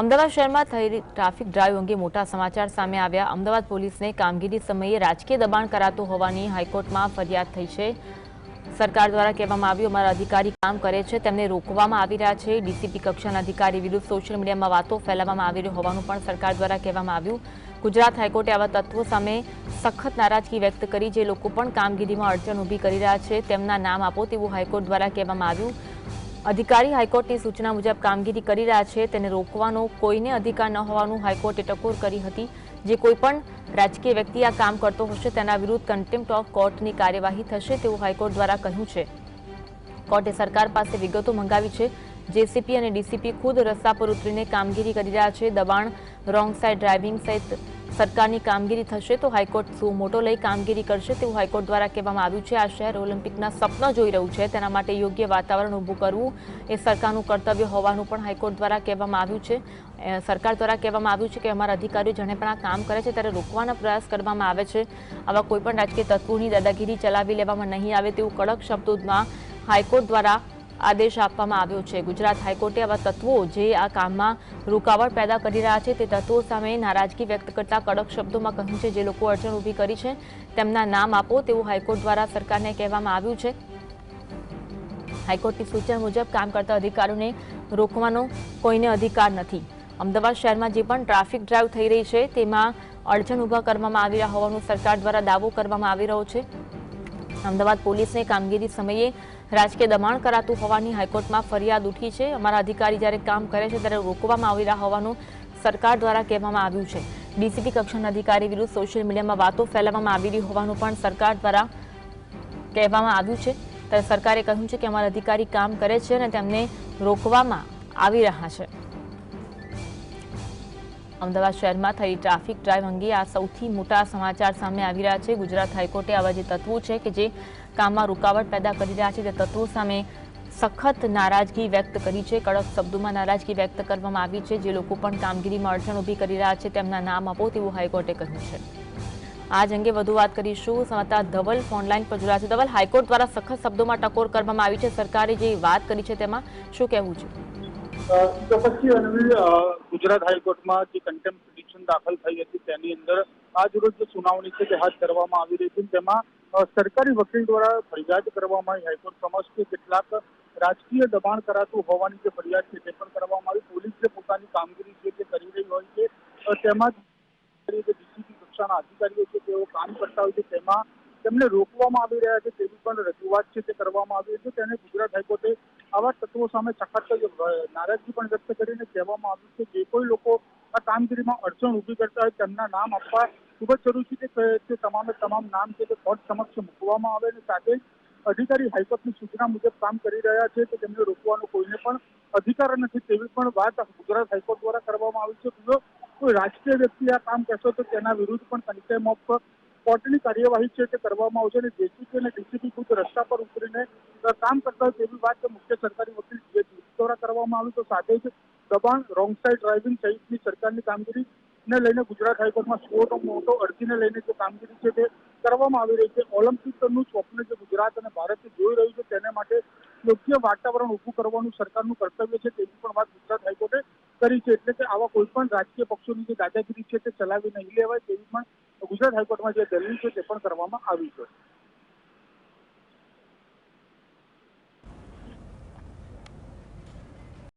અમદાવાદ શહેરમાં થયેલી traffic drive અંગે મોટા સમાચાર સામે આવ્યા. અમદાવાદ પોલીસને કામગીરી સમયે રાજકીય દબાણ કરાતું હોવાની હાઈકોર્ટમાં ફરિયાદ થઈ છે. સરકાર દ્વારા કહેવામાં આવ્યું, અમારા અધિકારી કામ કરે છે, તેમને રોકવામાં આવી રહ્યા છે. ડીસીપી કક્ષાના અધિકારી વિરુદ્ધ સોશિયલ મીડિયામાં વાતો ફેલાવવામાં આવી રહી હોવાનું પણ સરકાર દ્વારા કહેવામાં આવ્યું. ગુજરાત હાઈકોર્ટે આવા તત્વો સામે સખત નારાજગી વ્યક્ત કરી, જે લોકો પણ કામગીરીમાં અડચણ ઊભી કરી રહ્યા છે, તેમના નામ આપો તેવું હાઈકોર્ટ દ્વારા કહેવામાં આવ્યું. અધિકારી હાઈકોર્ટની સૂચના મુજબ કામગીરી કરી રહ્યા છે. તેને રોકવાનો કોઈને અધિકાર ન હોવાનું હાઈકોર્ટે ટકોર કરી હતી. જે કોઈ પણ રાજકીય વ્યક્તિ આ કામ કરતો હશે તેના વિરુદ્ધ કન્ટેમ્પ્ટ ઓફ કોર્ટની કાર્યવાહી થશે તેવું હાઈકોર્ટ દ્વારા કહ્યું છે. કોર્ટે સરકાર પાસે વિગતો મંગાવી છે. જેસીપી અને ડીસીપી ખુદ રસ્તા પર ઉતરીને કામગીરી કરી રહ્યા છે. દબાણ રોંગ સાઇડ ડ્રાઇવિંગ સહિત સરકારની કામગીરી થશે તો હાઈકોર્ટ શું મોટો લઈ કામગીરી કરશે તેવું હાઈકોર્ટ દ્વારા કહેવામાં આવ્યું છે. આ શહેર ઓલિમ્પિકના સપના જોઈ રહ્યું છે. તેના માટે યોગ્ય વાતાવરણ ઊભું કરવું એ સરકારનું કર્તવ્ય હોવાનું પણ હાઈકોર્ટ દ્વારા કહેવામાં આવ્યું છે. સરકાર દ્વારા કહેવામાં આવ્યું છે કે અમારા અધિકારીઓ જેને પણ આ કામ કરે છે ત્યારે રોકવાના પ્રયાસ કરવામાં આવે છે. આવા કોઈપણ રાજકીય તત્વોની દાદાગીરી ચલાવી લેવામાં નહીં આવે તેવું કડક શબ્દોમાં હાઈકોર્ટ દ્વારા આદેશ આપવામાં આવ્યો છે. ગુજરાત હાઈકોર્ટે આવા તત્વો જે આ કામમાં રૂકાવટ પેદા કરી રહ્યા છે તે તત્વો સામે નારાજગી વ્યક્ત કરતા કડક શબ્દોમાં કહ્યું છે, જે લોકો અડચણ ઊભી કરી છે, તેમના નામ આપો તેવું હાઈકોર્ટ દ્વારા સરકારને કહેવામાં આવ્યું છે. હાઈકોર્ટની સૂચના મુજબ કામ કરતા અધિકારીઓને રોકવાનો કોઈને અધિકાર નથી. અમદાવાદ શહેરમાં જે પણ ટ્રાફિક ડ્રાઈવ થઈ રહી છે, તેમાં અડચણ ઊભા કરવામાં આવી રહ્યા હોવાનું સરકાર દ્વારા દાવો કરવામાં આવી રહ્યો છે. અમદાવાદ પોલીસને કામગીરી સમયે રાજકીય દબાણ કરાતું હોવાની હાઈકોર્ટમાં ફરિયાદ ઉઠી છે. અમારા અધિકારી જ્યારે કામ કરે છે ત્યારે રોકવામાં આવી રહ્યા હોવાનું સરકાર દ્વારા કહેવામાં આવ્યું છે. ડીસીપી કક્ષાના અધિકારી વિરુદ્ધ સોશિયલ મીડિયામાં વાતો ફેલાવવામાં આવી રહી હોવાનું પણ સરકાર દ્વારા કહેવામાં આવ્યું છે. ત્યારે સરકારે કહ્યું છે કે અમારા અધિકારી કામ કરે છે અને તેમને રોકવામાં આવી રહ્યા છે. અમદાવાદ શહેરમાં થયેલી ટ્રાફિક ડ્રાઈવ અંગે આ સૌથી મોટા સમાચાર સામે આવી રહ્યા છે. ગુજરાત હાઈકોર્ટે આવા જે તત્વો છે કે જે કામમાં રૂકાવટ પેદા કરી રહ્યા છે, તે તત્વો સામે સખત નારાજગી વ્યક્ત કરી છે. કડક શબ્દોમાં નારાજગી વ્યક્ત કરવામાં આવી છે. જે લોકો પણ કામગીરીમાં અડચણ ઊભી કરી રહ્યા છે, તેમના નામ આપો તેવું હાઈકોર્ટે કહ્યું છે. આ જ અંગે વધુ વાત કરીશું. સમાચાર ધવલ ફોનલાઈન પર જોડાયા છે. ધવલ, હાઈકોર્ટ દ્વારા સખત શબ્દોમાં ટકોર કરવામાં આવી છે. સરકારે જે વાત કરી છે તેમાં શું કહેવું છે? તો પછી અનવી ગુજરાત હાઈકોર્ટમાં જે કન્ટેમ્પ પિટિશન દાખલ થઈ હતી, તેની અંદર આજ રોજ જે સુનાવણી છે તે હાથ ધરવામાં આવી રહી છે. તેમાં સરકારી વકીલ દ્વારા ફરિયાદ કરવામાં આવી. હાઈકોર્ટ સમક્ષ કે કેટલાક રાજકીય દબાણ કરાતું હોવાની જે ફરિયાદ છે તે પણ કરવામાં આવી. પોલીસ જે પોતાની કામગીરી છે તે કરી રહી હોય છે તેમાં ડીસીપી કક્ષાના અધિકારીઓ છે તેઓ કામ કરતા હોય છે, તેમાં તેમને રોકવામાં આવી રહ્યા છે તેવી પણ રજૂઆત છે તે કરવામાં આવી છે. તેને ગુજરાત હાઈકોર્ટે આવા તત્વો સામે જ નારાજગી પણ વ્યક્ત કરીને કહેવામાં આવ્યું છે. જે કોઈ લોકો આ કામગીરીમાં અડચણ ઊભી કરતા હોય, તેમના નામ આપવા ખૂબ જ જરૂરી છે કે તે તમામે તમામ નામ છે તે કોર્ટ સમક્ષ મૂકવામાં આવે અને સાથે અધિકારી હાઈકોર્ટની સૂચના મુજબ કામ કરી રહ્યા છે કે તેમને રોકવાનો કોઈને પણ અધિકાર નથી તેવી પણ વાત ગુજરાત હાઈકોર્ટ દ્વારા કરવામાં આવી છે. કોઈ રાજકીય વ્યક્તિ આ કામ કરશે તો તેના વિરુદ્ધ પણ કન્ટેમ ઓફ કોર્ટની કાર્યવાહી છે તે કરવામાં આવશે અને જેસીપી અને ડીસીપી ખુદ રસ્તા પર ઉતરીને કામ કરતા હોય તેવી વાત મુખ્ય સરકારી વકીલ જે દ્વારા કરવામાં આવ્યું તો સાથે જ દબાણ રોંગ સાઇડ ડ્રાઇવિંગ સહિતની સરકારની કામગીરી ને લઈને ગુજરાત હાઈકોર્ટમાં સૌનો મોટો અરજીને લઈને જે કામગીરી છે તે કરવામાં આવી રહી છે. ઓલિમ્પિકનું સ્વપ્ન જે ગુજરાત અને ભારત જોઈ રહ્યું છે તેને માટે યોગ્ય વાતાવરણ ઊભું કરવાનું સરકારનું કર્તવ્ય છે તેની પણ વાત ગુજરાત હાઈકોર્ટે કરી છે. એટલે કે આવા કોઈ પણ રાજકીય પક્ષોની જે દાદાગીરી છે તે ચલાવી નહીં લેવાય તેવી પણ ગુજરાત હાઈકોર્ટમાં જે દલીલ છે તે પણ કરવામાં આવી છે.